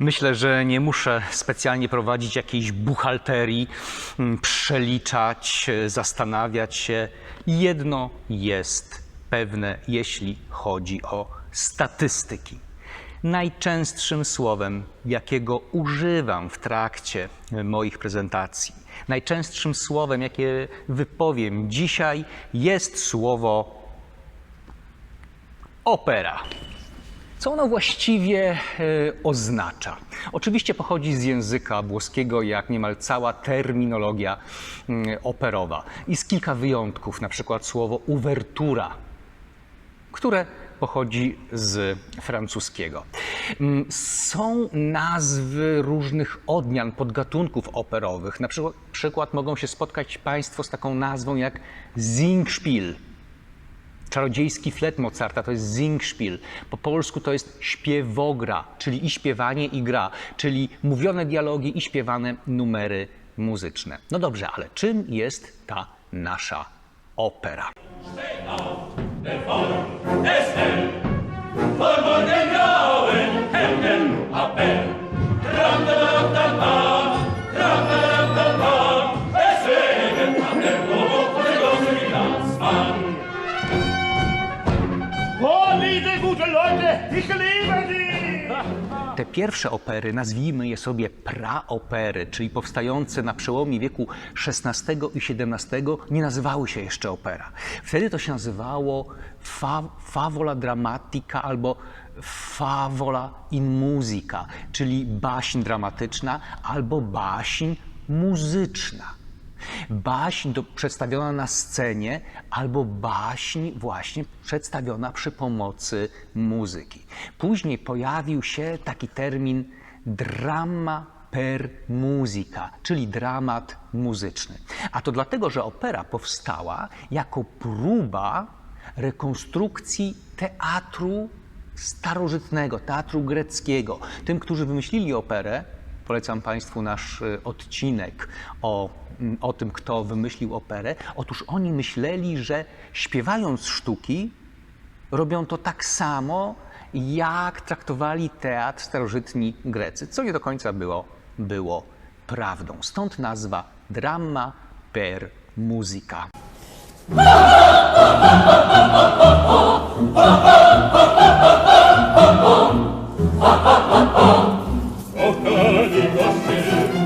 Myślę, że nie muszę specjalnie prowadzić jakiejś buchalterii, mm, przeliczać, zastanawiać się. Jedno jest pewne, jeśli chodzi o statystyki. Najczęstszym słowem, jakiego używam w trakcie e, moich prezentacji, najczęstszym słowem, jakie wypowiem dzisiaj, jest słowo opera. Co ono właściwie e, oznacza? Oczywiście pochodzi z języka włoskiego, jak niemal cała terminologia mm, operowa. Jest kilka wyjątków, na przykład słowo uwertura, które pochodzi z francuskiego. Mm, Są nazwy różnych odmian, podgatunków operowych. Na przykład, mogą się spotkać Państwo z taką nazwą jak Singspiel. Czarodziejski flet Mozarta to jest Singspiel. Po polsku to jest śpiewogra, czyli i śpiewanie, i gra, czyli mówione dialogi i śpiewane numery muzyczne. No dobrze, ale czym jest ta nasza opera? Vor Te pierwsze opery, nazwijmy je sobie praopery, czyli powstające na przełomie wieku XVI i XVII, nie nazywały się jeszcze opera. Wtedy to się nazywało fa favola dramatica albo favola in musica, czyli baśń dramatyczna albo baśń muzyczna. Baśń do, przedstawiona na scenie albo baśń właśnie przedstawiona przy pomocy muzyki. Później pojawił się taki termin drama per musica, czyli dramat muzyczny. A to dlatego, że opera powstała jako próba rekonstrukcji teatru starożytnego, teatru greckiego. Tym, którzy wymyślili operę, polecam Państwu nasz y, odcinek o, mm, o tym, kto wymyślił operę. Otóż oni myśleli, że śpiewając sztuki, robią to tak samo, jak traktowali teatr starożytni Grecy, co nie do końca było, było prawdą. Stąd nazwa drama per musica.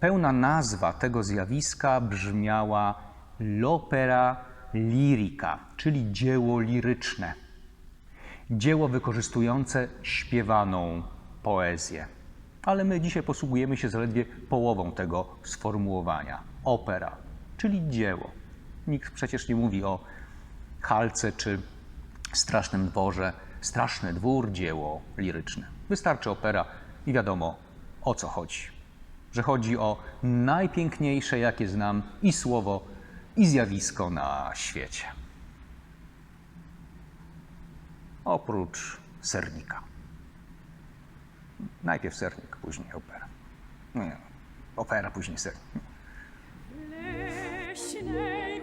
pełna nazwa tego zjawiska brzmiała l'opera lirica, czyli dzieło liryczne. Dzieło wykorzystujące śpiewaną poezję. Ale my dzisiaj posługujemy się zaledwie połową tego sformułowania. Opera, czyli dzieło. Nikt przecież nie mówi o Halce czy Strasznym Dworze. Straszny Dwór, dzieło liryczne. Wystarczy opera i wiadomo o co chodzi że chodzi o najpiękniejsze, jakie znam, i słowo, i zjawisko na świecie. Oprócz sernika. Najpierw sernik, później opera. Nie, opera, później sernik. Leśnej